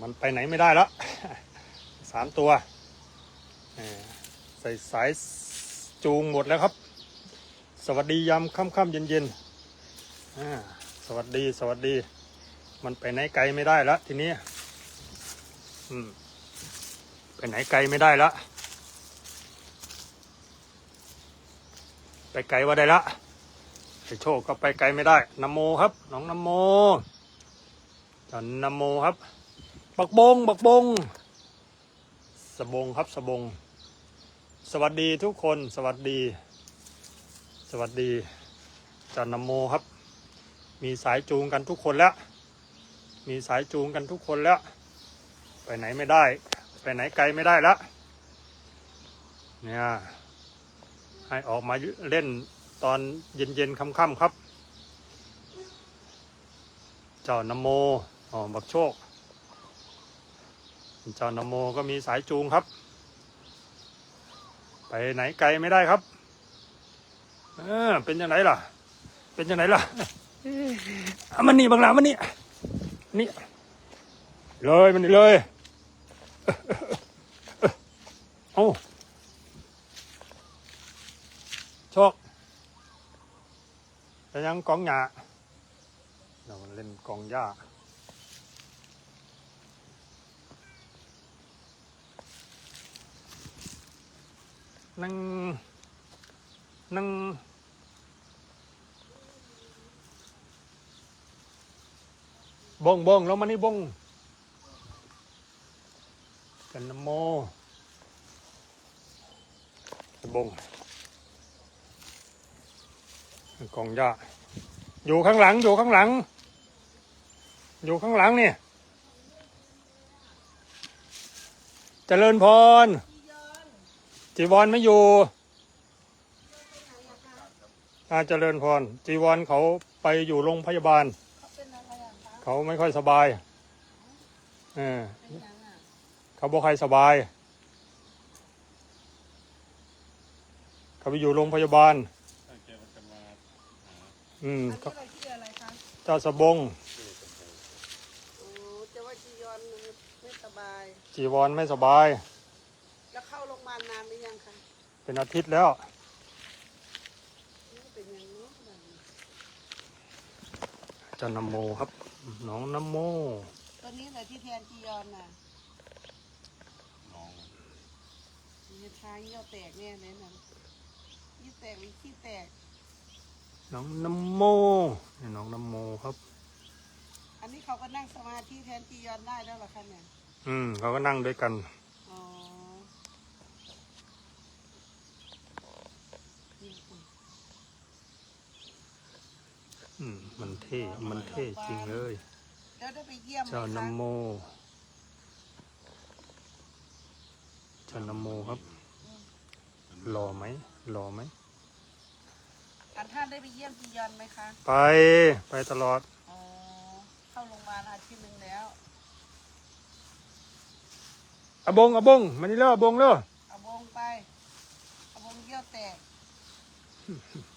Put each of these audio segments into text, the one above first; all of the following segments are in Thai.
มันไปไหนไม่ได้แล้วสามตัวใส่สายจูงหมดแล้วครับ สวัสดียามค่ำๆเย็นๆอ่าสวัสดีสวัสดี มันไปไหนไกลไม่ได้แล้วทีนี้ไปไหนไกลไม่ได้แล้วไปไกลว่าได้ละไปโชคก็ไปไกลไม่ได้นโมครับ น้องนโมจันนโมครับ บักบงบักบงสบงครับสบง สวัสดีทุกคนสวัสดี สวัสดีจันนโมครับ มีสายจูงกันทุกคนแล้ว มีสายจูงกันทุกคนแล้ว ไปไหนไม่ได้ ไปไหนไกลไม่ได้แล้วเนี่ยให้ออกมาเล่นตอนเย็นๆค่ำๆครับ เจ้านโมอ๋อบักโชค เจ้านโมก็มีสายจูงครับ ไปไหนไกลไม่ได้ครับเออเป็นยังไงล่ะ เป็นยังไงล่ะเอามันนี่บางหลามันนี่นี่เลยมันนี่เลยเอาโชคจะยังกองหยาเรามาเล่นกองหญ้า นั่งนั่งบงบงแล้วมานี่บงกันนโมบงกองหญ้าอยู่ข้างหลัง อยู่ข้างหลัง อยู่ข้างหลังเนี่ยเจริญพร จีวรไม่อยู่อาเจริญพร จีวรเขาไปอยู่โรงพยาบาล เขาไม่ค่อยสบายเออเขาบอกใครสบาย เขาไปอยู่โรงพยาบาล อืมอันนี้อะไรชื่ออะไรคะเจ้าสบงโอ้จะว่าจียอนไม่สบายจีวรไม่สบาย เป็นอาทิตย์แล้วนี่เป็นอย่างนี้แบบนี้เจ้านโมครับ น้องนโมตัวนี้เลยที่แทนจียอนน่ะมีทางเยี่ยวแตกแน่เลยนะยี่แตกหรือขี้แตก น้องนโมนี่น้องนโมครับ อันนี้เขาก็นั่งสมาธิแทนจียอนได้แล้วเหรอคะเนี่ย อืม เขาก็นั่งด้วยกันอ๋อนี่ อืมมันเท่ มันเท่จริงเลย แล้วได้ไปเยี่ยมไหมเจ้าคะนโม เจ้านโมครับ หล่อไหมหล่อไหม อันท่านได้ไปเยี่ยมจียอนไหมคะไป ไปตลอด อ๋อเข้าโรงพยาบาลอาทิตย์หนึ่งแล้วอะบงอะบงมานี่เร็วอะบงเร็ว เอาวงไปเอาวงเยี่ยวแตกเ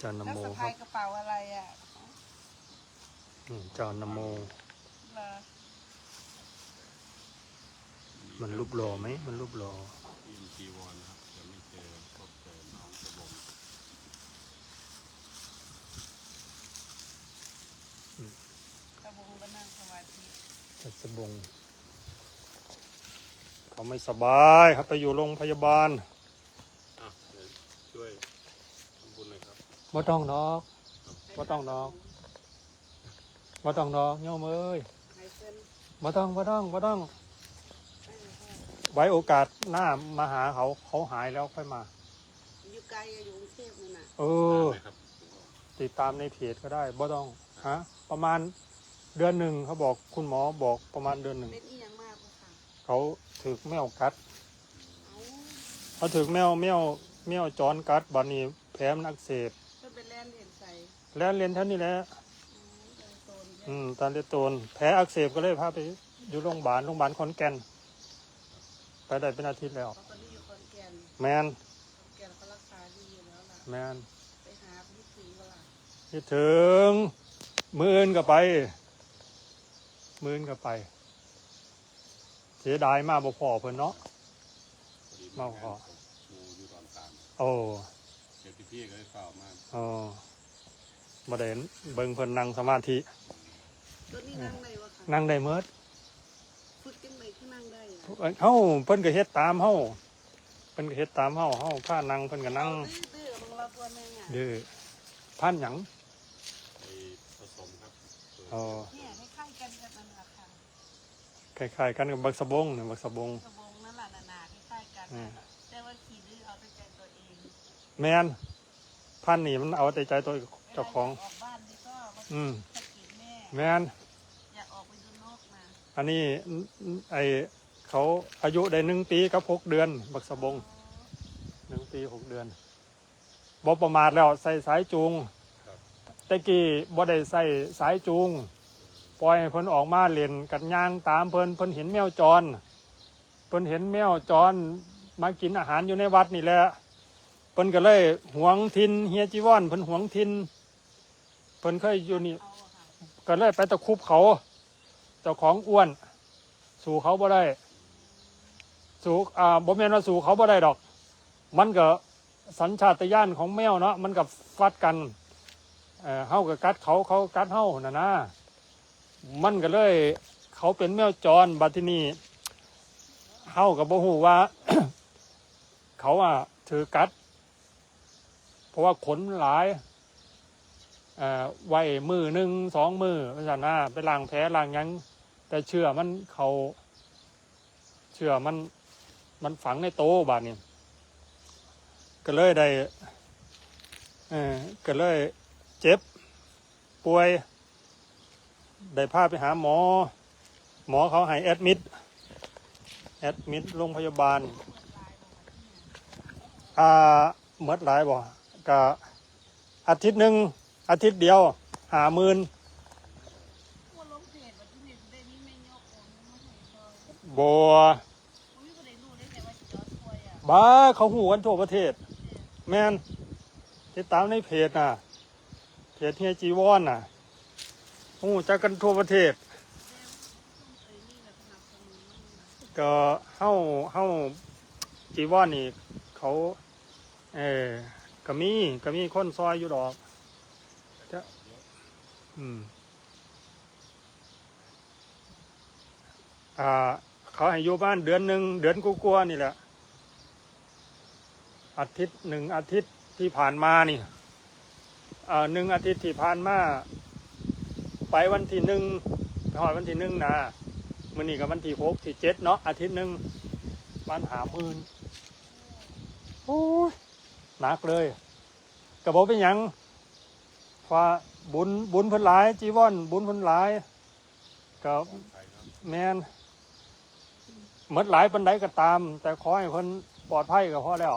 จ้านแล้วโมสะครัพายบกระเป๋าอะไรอะนี่เจ้านโม เหรอมันรูปหล่อไหม มันรูปหล่อยินจีวรนะครับจะไม่เจอพบเจอน้องสบงตะวงก็นั่งสมาธิเจ้าสบง เขาไม่สบายครับไปอยู่โรงพยาบาล อะเดี๋ยวช่วยทำบุญหน่อยครั บบ่ต้องดอกบ่ต้องดอกบ่ต้องดอกโยมเอ้ยให้เพิ่นบ่ต้องบ่ต้องบ่ต้องให้ให้ไว้โอกาสหน้ามาหาเขาเขาหายแล้วค่อยมา อยู่ไกลอะอยู่กรุงเทพนั่นน่ะเออได้ไหมครับติดตามในเพจก็ได้บ่ต้องฮะประมาณเดือนหนึ่งเขาบอกคุณหมอบอกประมาณเดือนหนึ่งเป็นอีหยังมากกว่าค่ะเขาถึกแมวกัด เอาเขาถึกแมวแมวแมวจรกัดบัดนี้แผลมันอักเสบ แล้วเรียนเท่านี้แหละอืมเดินโซนเยอือะมตอนเรียนโตน แผลอักเสบก็เลยพาไปอยู่โรงพยาบาลโรงพยาบาลขอนแก่น ไปได้เป็นอาทิตย์แล้วเพราะตอนนี้อยู่ขอนแก่นแมนขอนแก่นเขารักษาดีอยู่แล้วล่ะ แมนไปหาพี่สีเวลาคิดถึง มืออื่นก็ไป มืออื่นก็ไปสียดายมากบ่พอเพิ่นเนาะ พอดีมาขอหมูอยู่ตอนกลางโอ้เดี๋ยวพี่ๆก็ได้เฝ้ามาก โอ้ บ่ได้เบิ่งเพิ่นนั่งสมาธิตัวนี้นั่งได้วะค่ะนั่งได้เมิดฝึกจังไดคือนั่งได้อะเฮาเพิ่นก็เฮ็ดตามเฮาเพิ่นก็เฮ็ดตามเฮาเฮาพานั่งเพิ่นก็นั่งตื้อๆของเราตัวแม่งอะดื้อพันหยังไปผสมครับอ๋อเนี่ยให้ค่ายกันกับนั่นแหละค่ะคล้ายๆกันกับบักสะบงนี่บักสะบง กระบงนั่นแหละนาๆให้ค่ายกันอืม แต่ว่าขี่ดื้อเอาแต่ใจตัวเอง แม่นพันนี่มันเอาแต่ใจตัว เจ้าของวลยกออกบ้านนี่ก็มาอืม สะกิดแม่แม่นอยากออกไปดูนกมาอันนี้ไอเขาอายุได้หนึ่งปีกับหกเดือน บักสะบงหนึ่งปีหกเดือนบ่ประมาทแล้วใส่สายจูงแต่กี้บ่ได้ใส่สายจูง ปล่อยให้เพิ่นออกมาเล่นกันย่างตามเพิ่นเพิ่นเห็นแมวจร เพิ่นเห็นแมวจรมากินอาหารอยู่ในวัดนี่แหละ เพิ่นก็เลยหวงทินเฮียจีวอนเพิ่นหวงทินเพิ่นเคยอยู่นี่เอาอะค่ะก็เลยไปตะคุบเขาเจ้าของอ้วน สู่เขาบ่ได้ สู่อ่าบ่แม่นว่าสู่เขาบ่ได้ดอก มันก็สัญชาตญาณของแมวเนาะมันกับฟัดกันเออเฮากับกัดเขาเขากัดเฮาน่ะนะมันก็เลย เขาเป็นแมวจรบัดที่นี่เฮากับบ่ฮู้ว่า เขาอะถือกัด เพราะว่าขนหลาย ไว้มือหนึ่งสองมือพระจันนาไปล้างแผลล้างยังแต่เชื่อมันเขาเชื่อมันมันฝังในโต๊บาดนี่ก็เลยได้เออก็เลยเจ็บป่วย ได้พาไปหาหมอ หมอเขาให้แอดมิดแอดมิดโรงพยาบาลอ่าเมดหลายบ่ก็อาทิตย์หนึ่ง อาทิตย์เดียวหาหมื่นพวกลงเพจวันที่นี่ได้นี่ไม่ยกโอนไม่เห็นเลยบัวผมไม่ได้รู้ได้ไงว่าจอดป่วยอะบ้าเขาหูกันทั่วประเทศ แมนติดตามในเพจน่ะ เพจเฮียจีวอนน่ะหูจักกันทั่วประเทศเอ้ยนี่แหละสนับสนุนมันนะก็เฮ้าเฮ้าจีวอนนี่เขา เออก็มีก็มีคนซอยอยู่ดอกจะ อ่า เขาให้อยู่บ้านเดือนหนึ่งเดือนกลัวนี่แหละ อาทิตย์หนึ่งอาทิตย์ที่ผ่านมานี่อ่าหนึ่งอาทิตย์ที่ผ่านมาไปวันที่หนึ่งไปหอดวันที่หนึ่งนะมื่อนี้กับวันที่หกที่เจ็ดเนาะอาทิตย์หนึ่งวันหาหมื่นโอ้ยหนักเลยกระบอกเป็นยังว่า บุญบุญเพิ่นหลาย จีวอนบุญเพิ่นหลายกับแมนเหมือนหลายปันไดก็ตาม แต่ขอให้คนปลอดภัยก็พอแล้ว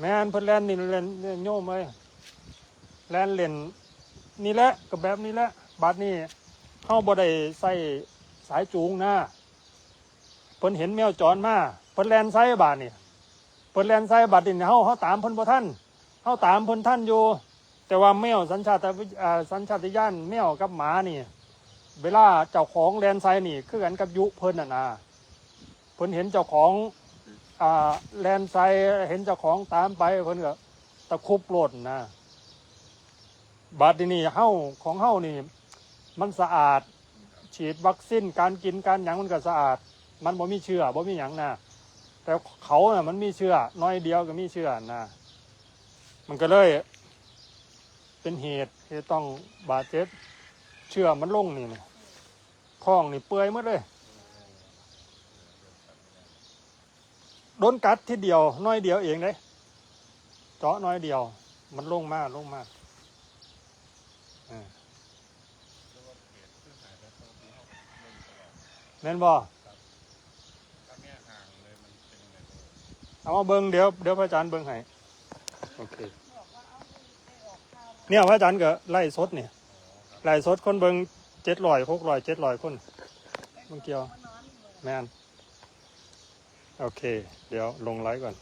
แม่นเพิ่นแลนนี่เล่นนโยมเลยแลนเล่นนี่แหละก็แบบนี้แหละบัดนี้เฮาบ่ได้ใส่สายจูงนะเพิ่นเห็นแมวจรมาเพิ่นแลนใส่บาดนี่เพิ่นแลนใส่บาดนี่เฮาเฮาตามเพิ่นบ่ทันเฮาตามเพิ่นทันอยู่ แต่ว่าแมวสัญชาติอ่าสัญชาตญาณแมวกับหมานี่ เวลาเจ้าของแลนไซนี่ คือกันกับยุเพิ่นน่ะนะเพิ่นเห็นเจ้าของอ่าแลนไซเห็นเจ้าของตามไปเพิ่นก็ตะคุบโลดนะบาดนี้เฮาของเฮานี่ มันสะอาด ฉีดวัคซีนการกินการหยังมันก็สะอาด มันบ่มีเชื้อบ่มีหยังนะแต่เขาน่ะมันมีเชื้อน้อยเดียวก็มีเชื้อนะมันก็เลย เป็นเหตุที่ต้องบาดเจ็บเชื้อมันลงนี่นะท้องนี่เปื่อยหมดเลยโดนกัดที่เดียว น้อยเดียวเองเลยเจาะน้อยเดียว มันลงมาลงมาเออแม่นบ่ถ้าแม่ห่างเลยมันบ้างเอามาเบิ้งเดี๋ยวเดี๋ยวพระอาจารย์เบิ้งให้โอเค เนี่ยพระอาจารย์ก็ไล่สดเนี่ยไล่สดคนเบิงเจ็ดร้อยหกร้อยเจ็ดร้อยคนมันเกี่ยวแมนโอเค เดี๋ยวลงไลฟ์ก่อน